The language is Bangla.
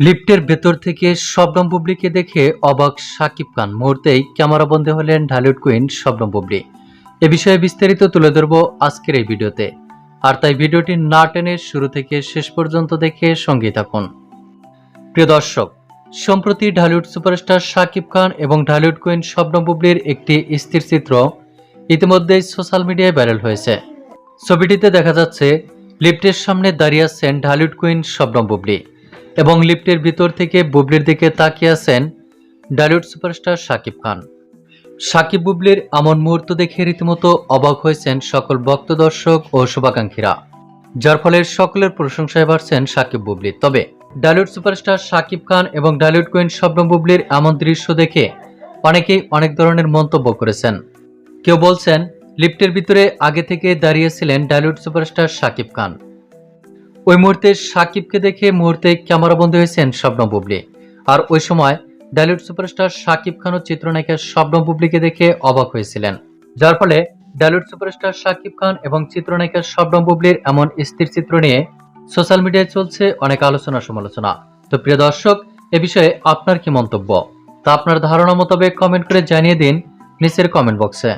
লিফটের ভেতর থেকে শবনম বুবলিকে দেখে অবাক সাকিব খান। মুহূর্তেই ক্যামেরাবন্দি হলেন ঢালিউড কুইন শবনম বুবলি। এ বিষয়ে বিস্তারিত তুলে ধরব আজকের এই ভিডিওতে। আর তাই ভিডিওটি না টেনে শুরু থেকে শেষ পর্যন্ত দেখে সঙ্গে থাকুন। প্রিয় দর্শক, সম্প্রতি ঢালিউড সুপারস্টার শাকিব খান এবং ঢালিউড কুইন শবনম বুবলির একটি স্থির চিত্র ইতিমধ্যেই সোশ্যাল মিডিয়ায় ভাইরাল হয়েছে। ছবিটিতে দেখা যাচ্ছে, লিফটের সামনে দাঁড়িয়ে আছেন ঢালিউড কুইন শবনম বুবলি। এবং লিফটের ভিতর থেকে বুবলির দিকে তাকিয়ে আছেন ডালিউড সুপারস্টার শাকিব খান। শাকিব, বুবলির এমন মুহূর্ত দেখে রীতিমতো অবাক হয়েছেন সকল ভক্ত, দর্শক ও শুভাকাঙ্ক্ষীরা, যার ফলে সকলের প্রশংসায় বাড়ছেন শাকিব, বুবলি। তবে ডালিউড সুপারস্টার শাকিব খান এবং ডালিউড কুইন শবনম বুবলির এমন দৃশ্য দেখে অনেকেই অনেক ধরনের মন্তব্য করেছেন। কেউ বলছেন, লিফটের ভিতরে আগে থেকে দাঁড়িয়েছিলেন ডালিউড সুপারস্টার শাকিব খান। ওই মুহূর্তে সাকিবকে দেখে মুহূর্তে ক্যামেরাবন্দি হয়েছেন শবনম বুবলি। আর ওই সময় ডালিউড সুপারস্টার সাকিব খান ও চিত্রনায়িকা শবনম বুবলিকে দেখে অবাক হয়েছিলেন। যার ফলে ডালিউড সুপারস্টার সাকিব খান এবং চিত্রনায়িকা শবনম বুবলির এমন স্থির চিত্র নিয়ে সোশ্যাল মিডিয়ায় চলছে অনেক আলোচনা সমালোচনা। তো প্রিয় দর্শক, এ বিষয়ে আপনার কি মন্তব্য? তা আপনার ধারণা মোতাবেক কমেন্ট করে জানিয়ে দিন নিচের কমেন্ট বক্সে।